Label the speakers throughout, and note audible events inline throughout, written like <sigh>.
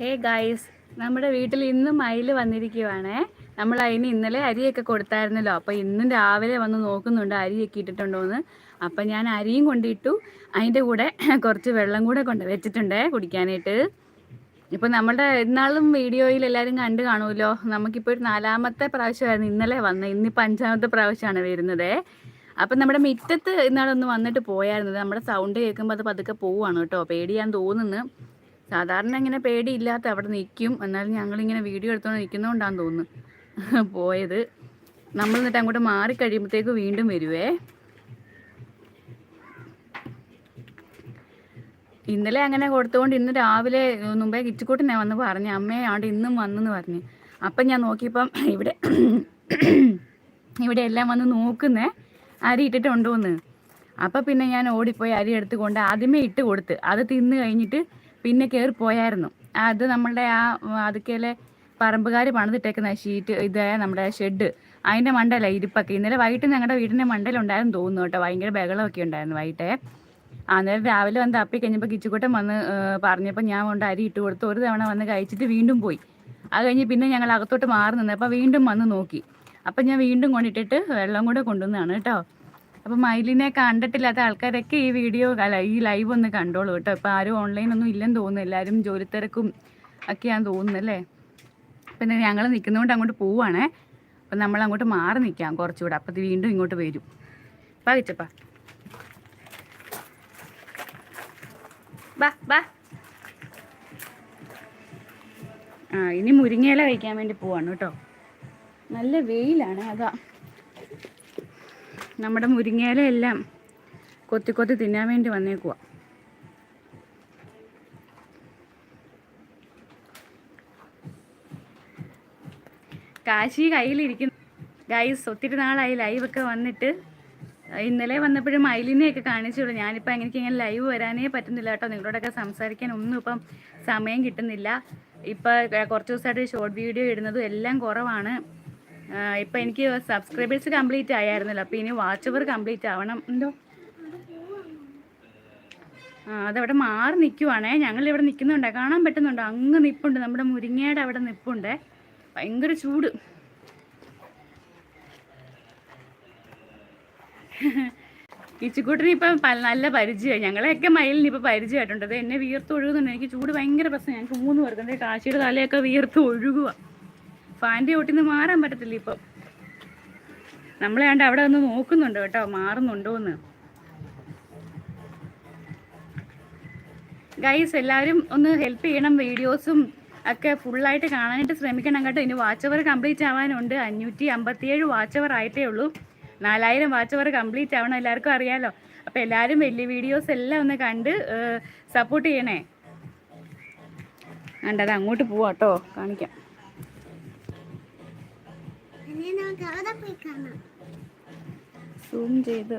Speaker 1: Hey guys നമ്മുടെ വീട്ടിൽ ഇന്ന് മയിൽ വന്നിരിക്കുവാണേ. നമ്മൾ അതിന് ഇന്നലെ അരിയൊക്കെ കൊടുത്തായിരുന്നല്ലോ. അപ്പോൾ ഇന്നും രാവിലെ വന്ന് നോക്കുന്നുണ്ട് അരിയൊക്കെ ഇട്ടിട്ടുണ്ടോ എന്ന് അപ്പം ഞാൻ അരിയും കൊണ്ടിട്ടു. അതിന്റെ കൂടെ കുറച്ച് വെള്ളം കൂടെ കൊണ്ട് വെച്ചിട്ടുണ്ടേ കുടിക്കാനായിട്ട്. ഇപ്പം നമ്മുടെ ഇന്നാളും വീഡിയോയിൽ എല്ലാവരും കണ്ടു കാണുമല്ലോ. നമുക്കിപ്പോൾ ഒരു നാലാമത്തെ പ്രാവശ്യമായിരുന്നു ഇന്നലെ വന്നത്. ഇന്നിപ്പോൾ അഞ്ചാമത്തെ പ്രാവശ്യമാണ് വരുന്നത്. അപ്പം നമ്മുടെ മുറ്റത്ത് ഇന്നാളൊന്ന് വന്നിട്ട് പോയായിരുന്നത്. നമ്മുടെ സൗണ്ട് കേൾക്കുമ്പോൾ അത് പതുക്കെ പോവുകയാണ് കേട്ടോ. പേടിയാൻ തോന്നുന്നു. സാധാരണ ഇങ്ങനെ പേടിയില്ലാത്ത അവിടെ നിൽക്കും. എന്നാലും ഞങ്ങളിങ്ങനെ വീഡിയോ എടുത്തോണ്ട് നിൽക്കുന്നതുകൊണ്ടാന്ന് തോന്നുന്നു. <laughs> പോയത്. നമ്മൾ എന്നിട്ട് അങ്ങോട്ട് മാറി കഴിയുമ്പോഴത്തേക്ക് വീണ്ടും വരുവേ. ഇന്നലെ അങ്ങനെ കൊടുത്തുകൊണ്ട് ഇന്ന് രാവിലെ മുമ്പേ കിച്ചുകൂട്ടിനെ വന്ന് പറഞ്ഞു അമ്മയെ ആണ്ട് ഇന്നും വന്നെന്ന് പറഞ്ഞു. അപ്പം ഞാൻ നോക്കിയപ്പം ഇവിടെ <coughs> ഇവിടെ എല്ലാം വന്ന് നോക്കുന്നേ അരി ഇട്ടിട്ടുണ്ടോന്ന്. അപ്പം പിന്നെ ഞാൻ ഓടിപ്പോയി അരി എടുത്തുകൊണ്ട് ആദ്യമേ ഇട്ട് കൊടുത്ത്. അത് തിന്ന് കഴിഞ്ഞിട്ട് പിന്നെ കയറി പോയായിരുന്നു. അത് നമ്മളുടെ ആ അതുക്കേലെ പറമ്പുകാർ പണിതിട്ടേക്കുന്ന ഷീറ്റ് ഇതായ നമ്മുടെ ഷെഡ് അതിന്റെ മണ്ടല ഇരിപ്പൊക്കെ. ഇന്നലെ വൈകിട്ട് ഞങ്ങളുടെ വീടിന്റെ മണ്ടലുണ്ടായിരുന്നു തോന്നുന്നു കേട്ടോ. ഭയങ്കര ബഹളമൊക്കെ ഉണ്ടായിരുന്നു വൈകിട്ടേ. അന്നേരം രാവിലെ വന്ന് തപ്പി കഴിഞ്ഞപ്പോൾ കിച്ചുകൂട്ടം വന്ന് പറഞ്ഞപ്പോൾ ഞാൻ കൊണ്ട് അരി ഇട്ട് കൊടുത്ത് ഒരു തവണ വന്ന് കഴിച്ചിട്ട് വീണ്ടും പോയി. അത് കഴിഞ്ഞ് പിന്നെ ഞങ്ങൾ അകത്തോട്ട് മാറി നിന്നപ്പോൾ വീണ്ടും വന്ന് നോക്കി. അപ്പം ഞാൻ വീണ്ടും കൊണ്ടിട്ടിട്ട് വെള്ളം കൂടെ കൊണ്ടുവന്നതാണ് കേട്ടോ. അപ്പം മൈലിനെ കണ്ടിട്ടില്ലാത്ത ആൾക്കാരൊക്കെ ഈ വീഡിയോ അല്ല ഈ ലൈവ് ഒന്ന് കണ്ടോളൂ കേട്ടോ. ഇപ്പൊ ആരും ഓൺലൈൻ ഒന്നും ഇല്ലെന്ന് തോന്നുന്നു. എല്ലാവരും ജോലിത്തിരക്കും ഒക്കെയാന്ന് തോന്നുന്നല്ലേ പിന്നെ ഞങ്ങൾ നിൽക്കുന്നതുകൊണ്ട് അങ്ങോട്ട് പോവുകയാണേ അപ്പം നമ്മൾ അങ്ങോട്ട് മാറി നിൽക്കാം കുറച്ചുകൂടെ. അപ്പം വീണ്ടും ഇങ്ങോട്ട് വരും. ബാ ബാ ബാ ആ ഇനി മുരിങ്ങയില കഴിക്കാൻ വേണ്ടി പോവാണ് കേട്ടോ. നല്ല വെയിലാണ് അതാ. നമ്മുടെ മുരിങ്ങയില എല്ലാം കൊത്തി കൊത്തി തിന്നാൻ വേണ്ടി വന്നേക്കുക കാശി കയ്യിലിരിക്കുന്നു. ഗൈസ് ഒത്തിരി നാളായി ലൈവൊക്കെ വന്നിട്ട്. ഇന്നലെ വന്നപ്പോഴും മയിലിനെയൊക്കെ കാണിച്ചുള്ളൂ. ഞാനിപ്പോൾ എനിക്ക് ഇങ്ങനെ ലൈവ് വരാനേ പറ്റുന്നില്ല കേട്ടോ. നിങ്ങളോടൊക്കെ സംസാരിക്കാൻ ഒന്നും ഇപ്പം സമയം കിട്ടുന്നില്ല. ഇപ്പം കുറച്ച് ദിവസമായിട്ട് ഷോർട്ട് വീഡിയോ ഇടുന്നതും എല്ലാം കുറവാണ്. ഇപ്പം എനിക്ക് സബ്സ്ക്രൈബേഴ്സ് കംപ്ലീറ്റ് ആയായിരുന്നല്ലോ. അപ്പോൾ ഇനി വാച്ച് കംപ്ലീറ്റ് ആവണം. എന്തോ? അതവിടെ മാറി നിൽക്കുവാണേ ഞങ്ങൾ ഇവിടെ നിൽക്കുന്നുണ്ട് കാണാൻ പറ്റുന്നുണ്ട്? അങ്ങ് നിപ്പുണ്ട്. നമ്മുടെ മുരിങ്ങയുടെ അവിടെ നിപ്പുണ്ട്. ഭയങ്കര ചൂട്. ഇച്ചിക്കൂട്ടിന് ഇപ്പം നല്ല പരിചയമായി. ഞങ്ങളെയൊക്കെ മയിലിന് ഇപ്പം പരിചയമായിട്ടുണ്ട്. അത് എന്നെ വീർത്ത് ഒഴുകുന്നുണ്ട് എനിക്ക് ചൂട് ഭയങ്കര പ്രശ്നം. ഞങ്ങൾക്ക് മൂന്ന് പേർക്ക് എന്റെ കാശിയുടെ തലയൊക്കെ വീർത്ത് ഒഴുകുക ഫാന്റെ ഓട്ടിന്ന് മാറാൻ പറ്റത്തില്ല ഇപ്പം. നമ്മളെ കണ്ട് അവിടെ ഒന്ന് നോക്കുന്നുണ്ട് കേട്ടോ മാറുന്നുണ്ടോന്ന്. ഗൈസ് എല്ലാവരും ഒന്ന് ഹെൽപ്പ് ചെയ്യണം വീഡിയോസും ഒക്കെ ഫുള്ളായിട്ട് കാണാനായിട്ട് ശ്രമിക്കണം കേട്ടോ. ഇനി വാച്ച് അവർ കംപ്ലീറ്റ് ആവാനുണ്ട്. അഞ്ഞൂറ്റി അമ്പത്തിയേഴ് വാച്ച് അവർ ആയിട്ടേ ഉള്ളൂ. നാലായിരം വാച്ച് അവർ കംപ്ലീറ്റ് ആവണം എല്ലാവർക്കും അറിയാലോ. അപ്പോൾ എല്ലാവരും വലിയ വീഡിയോസ് എല്ലാം ഒന്ന് കണ്ട് സപ്പോർട്ട് ചെയ്യണേ. കണ്ടത് അങ്ങോട്ട് പോവാട്ടോ കാണിക്കാം. സൂം ചെയ്ത്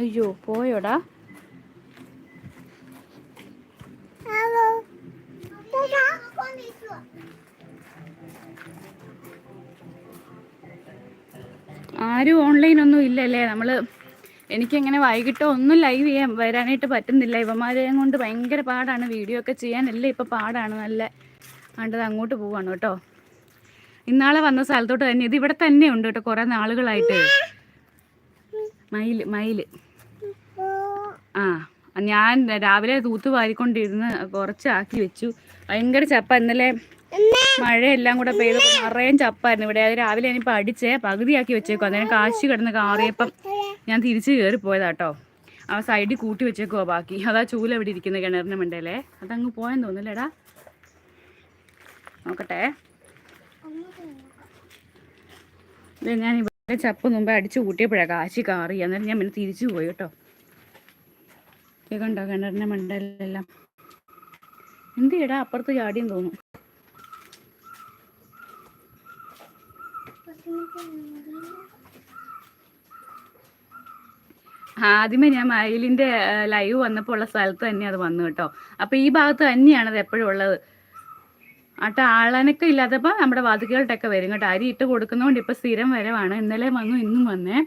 Speaker 1: അയ്യോ പോയോടാ. ആരും ഓൺലൈൻ ഒന്നും ഇല്ലല്ലേ? നമ്മൾ എനിക്കങ്ങനെ വൈകിട്ടോ ഒന്നും ലൈവ് ചെയ്യാൻ വരാനായിട്ട് പറ്റുന്നില്ല. ഇവന്മാരെയും കൊണ്ട് ഭയങ്കര പാടാണ്. വീഡിയോ ഒക്കെ ചെയ്യാനല്ലേ ഇപ്പൊ പാടാണ്. നല്ല കണ്ടത് അങ്ങോട്ട് പോവാണ് കേട്ടോ. ഇന്നാളെ വന്ന സ്ഥലത്തോട്ട് തന്നെ ഇത് ഇവിടെ തന്നെ ഉണ്ട് കേട്ടോ കുറേ നാളുകളായിട്ട്. മയിൽ മയിൽ. ആ ഞാൻ രാവിലെ തൂത്ത് വാരിക്കൊണ്ടിരുന്ന് കുറച്ചാക്കി വെച്ചു. ഭയങ്കര ചപ്പ ഇന്നലെ മഴയെല്ലാം കൂടെ പെയ്ത്. നിറയെ ചപ്പായിരുന്നു ഇവിടെ. അത് രാവിലെ ഞാനിപ്പോൾ അടിച്ചേ പകുതിയാക്കി വെച്ചേക്കും അന്നേരം കാശ് കിടന്ന് കാറിയപ്പം ഞാൻ തിരിച്ച് കയറി പോയതാ കേട്ടോ. ആ സൈഡിൽ കൂട്ടി വെച്ചേക്കുവാ ബാക്കി. അതാ ചൂല ഇവിടെ ഇരിക്കുന്ന കിണറിന് മണ്ടല്ലേ അതങ്ങ് പോയെന്ന് തോന്നുന്നില്ലേടാ നോക്കട്ടെ. ഇത് ഞാൻ ഇവിടെ ചപ്പ് മുമ്പ് അടിച്ചു കൂട്ടിയപ്പോഴാണ് കാശി കാറി. അന്നേരം ഞാൻ പിന്നെ തിരിച്ചു പോയി കേട്ടോ. കണ്ടോ കിണറിന്റെ മണ്ടയിലെല്ലാം. എന്ത് ചെയ്യടാ അപ്പുറത്ത് ചാടിയെന്ന് തോന്നും ആദ്യമേ ഞാൻ മയിലിന്റെ ലൈവ് വന്നപ്പോൾ ഉള്ള സ്ഥലത്ത് തന്നെ അത് വന്നു കേട്ടോ. അപ്പോൾ ഈ ഭാഗത്ത് തന്നെയാണ് അത് എപ്പോഴും ഉള്ളത്. ആട്ടെ ആളനക്കം ഇല്ലാത്തപ്പോൾ നമ്മുടെ വാതുക്കളുടെയൊക്കെ വരും കേട്ടോ. അരി ഇട്ട് കൊടുക്കുന്നതുകൊണ്ട് ഇപ്പോൾ സ്ഥിരം വരവാണ്. ഇന്നലെ വന്നു ഇന്നും വന്നേ.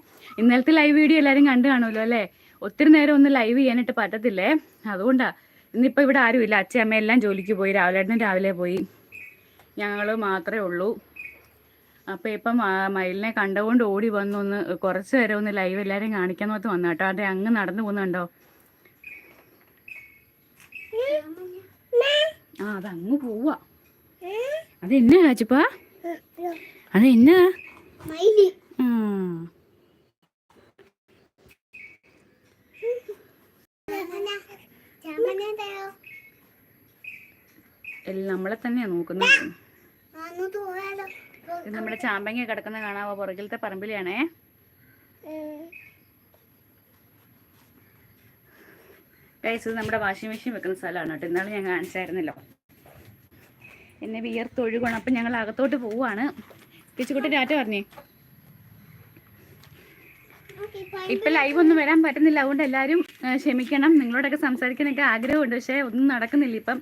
Speaker 1: ഇന്നലത്തെ ലൈവ് വീഡിയോ എല്ലാരും കണ്ടു കാണുമല്ലോ അല്ലേ? ഒത്തിരി നേരം ഒന്നും ലൈവ് ചെയ്യാനായിട്ട് പറ്റത്തില്ലേ? അതുകൊണ്ടാണ് ഇന്നിപ്പോൾ ഇവിടെ ആരും ഇല്ല. അച്ഛൻ അമ്മ എല്ലാം ജോലിക്ക് പോയി. രാവിലെ രാവിലെ പോയി. ഞങ്ങൾ മാത്രമേ ഉള്ളൂ. അപ്പോൾ ഇപ്പം മയിലിനെ കണ്ടുകൊണ്ട് ഓടി വന്നു ഒന്ന് കുറച്ച് നേരം ഒന്ന് ലൈവ് എല്ലാരും കാണിക്കാൻ നോത്ത് വന്നു കേട്ടോ. അതെ അങ്ങ് നടന്നു പോകുന്നുണ്ടോ ആ അതങ്ങ് അങ്ങ് പോവാ എന്നാ കാച്ചപ്പാ
Speaker 2: അത്
Speaker 1: എന്നാ നമ്മളെ തന്നെയാ നോക്കുന്നത്. നമ്മുടെ ചാമ്പങ്ങ കിടക്കുന്ന കാണാവോ? പുറകിലത്തെ പറമ്പിലാണേ. ഗൈസ് ഇത് നമ്മുടെ വാഷിംഗ് മെഷീൻ വെക്കുന്ന സ്ഥലമാണ് കേട്ടോ. ഇന്നാൾ ഞാൻ കാണിച്ചായിരുന്നല്ലോ. എന്നെ വിയർത്തൊഴുകണം. അപ്പം ഞങ്ങൾ അകത്തോട്ട് പോവാണ്. കിച്ചുകുട്ടി ഡാറ്റ പറഞ്ഞേ. ഇപ്പം ലൈവ് ഒന്നും വരാൻ പറ്റുന്നില്ല. അതുകൊണ്ട് എല്ലാവരും ക്ഷമിക്കണം. നിങ്ങളോടൊക്കെ സംസാരിക്കാനൊക്കെ ആഗ്രഹമുണ്ട്. പക്ഷേ ഒന്നും നടക്കുന്നില്ല ഇപ്പം.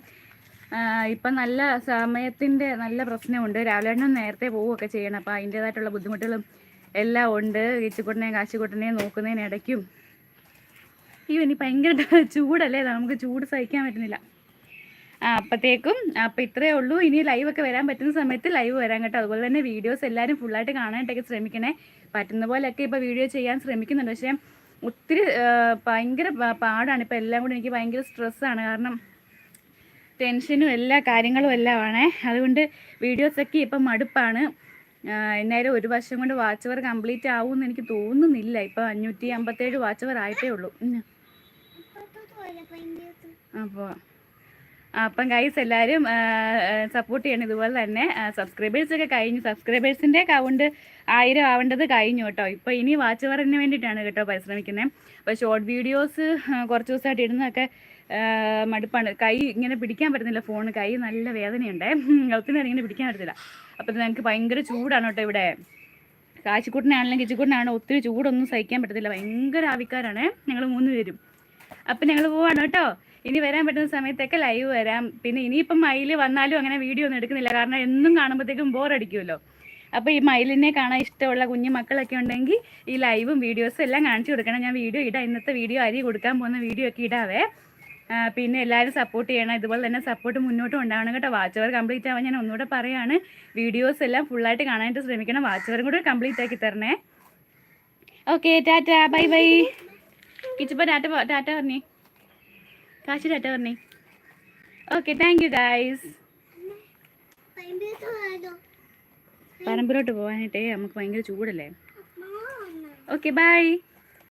Speaker 1: ഇപ്പം നല്ല സമയത്തിന്റെ നല്ല പ്രശ്നമുണ്ട്. രാവിലെ നേരത്തെ പോവുകയൊക്കെ ചെയ്യണം. അപ്പോൾ അതിന്റേതായിട്ടുള്ള ബുദ്ധിമുട്ടുകളും എല്ലാം ഉണ്ട്. ഈച്ചുകുട്ടനെയും കാശിക്കുട്ടനെയും നോക്കുന്നതിനിടയ്ക്കും. ഈ ഇനി ഭയങ്കര ചൂടല്ലേ? നമുക്ക് ചൂട് സഹിക്കാൻ പറ്റുന്നില്ല. ആ അപ്പോഴത്തേക്കും അപ്പം ഇത്രയേ ഉള്ളൂ. ഇനി ലൈവ് ഒക്കെ വരാൻ പറ്റുന്ന സമയത്ത് ലൈവ് വരാൻ കേട്ടോ. അതുപോലെ തന്നെ വീഡിയോസ് എല്ലാവരും ഫുള്ളായിട്ട് കാണാനായിട്ടൊക്കെ ശ്രമിക്കണേ. പറ്റുന്ന പോലെയൊക്കെ ഇപ്പോൾ വീഡിയോ ചെയ്യാൻ ശ്രമിക്കുന്നുണ്ട്. പക്ഷേ ഒത്തിരി ഭയങ്കര പാടാണ്. ഇപ്പോൾ എല്ലാം കൂടി എനിക്ക് ഭയങ്കര സ്ട്രെസ്സാണ് കാരണം ടെൻഷനും എല്ലാ കാര്യങ്ങളും എല്ലാം ആണേ. അതുകൊണ്ട് വീഡിയോസൊക്കെ ഇപ്പം മടുപ്പാണ്. ആ, എന്നാലും ഒരു വർഷം കൊണ്ട് വാച്ച് അവർ കംപ്ലീറ്റ് ആവുമെന്ന് എനിക്ക് തോന്നുന്നില്ല. ഇപ്പം അഞ്ഞൂറ്റി അമ്പത്തേഴ് വാച്ച് അവർ ആയിട്ടേ ഉള്ളൂ. അപ്പോൾ അപ്പം ഗൈസ് എല്ലാവരും സപ്പോർട്ട് ചെയ്യണം ഇതുപോലെ തന്നെ. സബ്സ്ക്രൈബേഴ്സ് ഒക്കെ കഴിഞ്ഞു. സബ്സ്ക്രൈബേഴ്സിന്റെ കൗണ്ട് ആയിരം ആവേണ്ടത് കഴിഞ്ഞു കേട്ടോ. ഇപ്പോൾ ഇനി വാച്ച് വറിന് വേണ്ടിയിട്ടാണ് കേട്ടോ പരിശ്രമിക്കുന്നത് അപ്പോൾ ഷോർട്ട് വീഡിയോസ് കുറച്ച് ദിവസമായിട്ട് ഇടുന്നതൊക്കെ മടുപ്പാണ്. കൈ ഇങ്ങനെ പിടിക്കാൻ പറ്റുന്നില്ല ഫോൺ കൈ നല്ല വേദനയുണ്ടേ. ഒത്തിരി ഇങ്ങനെ പിടിക്കാൻ പറ്റത്തില്ല. അപ്പോൾ ഞങ്ങൾക്ക് ഭയങ്കര ചൂടാണ് കേട്ടോ ഇവിടെ. കാച്ചിക്കൂട്ടിനാണെങ്കിലും കിച്ചിക്കൂട്ടിനാണെങ്കിലും ഒത്തിരി ചൂടൊന്നും സഹിക്കാൻ പറ്റത്തില്ല. ഭയങ്കര ആവിക്കാരാണ്. ഞങ്ങൾ മൂന്ന് പേരും. അപ്പം ഞങ്ങൾ പോവാണ് കേട്ടോ. ഇനി വരാൻ പറ്റുന്ന സമയത്തൊക്കെ ലൈവ് വരാം. പിന്നെ ഇനിയിപ്പം മയിൽ വന്നാലും അങ്ങനെ വീഡിയോ ഒന്നും എടുക്കുന്നില്ല. കാരണം എന്നും കാണുമ്പോഴത്തേക്കും ബോറടിക്കുമല്ലോ അപ്പോൾ ഈ മയിലിനെ കാണാൻ ഇഷ്ടമുള്ള കുഞ്ഞു മക്കളൊക്കെ ഉണ്ടെങ്കിൽ ഈ ലൈവും വീഡിയോസും എല്ലാം കാണിച്ചു കൊടുക്കണം. ഞാൻ വീഡിയോ ഇടാം. ഇന്നത്തെ വീഡിയോ അരി കൊടുക്കാൻ പോകുന്ന വീഡിയോ ഒക്കെ ഇടാവേ. പിന്നെ എല്ലാവരും സപ്പോർട്ട് ചെയ്യണം. ഇതുപോലെ തന്നെ സപ്പോർട്ട് മുന്നോട്ടും ഉണ്ടാവണം കേട്ടോ. വാച്ച് അവർ കംപ്ലീറ്റ് ആവാൻ ഞാൻ ഒന്നുകൂടെ പറയാണ്. വീഡിയോസ് എല്ലാം ഫുള്ളായിട്ട് കാണാനായിട്ട് ശ്രമിക്കണം. വാച്ച് അവരും കൂടെ കംപ്ലീറ്റ് ആക്കി തരണേ. Okay tata. Bye bye Kichappa tata tata പറഞ്ഞേ. കാശി ടാറ്റ പറഞ്ഞേ ഓക്കെ താങ്ക് യു ഗായ്സ് പറമ്പിലോട്ട് പോകാനായിട്ടേ നമുക്ക് ഭയങ്കര ചൂടല്ലേ? Okay bye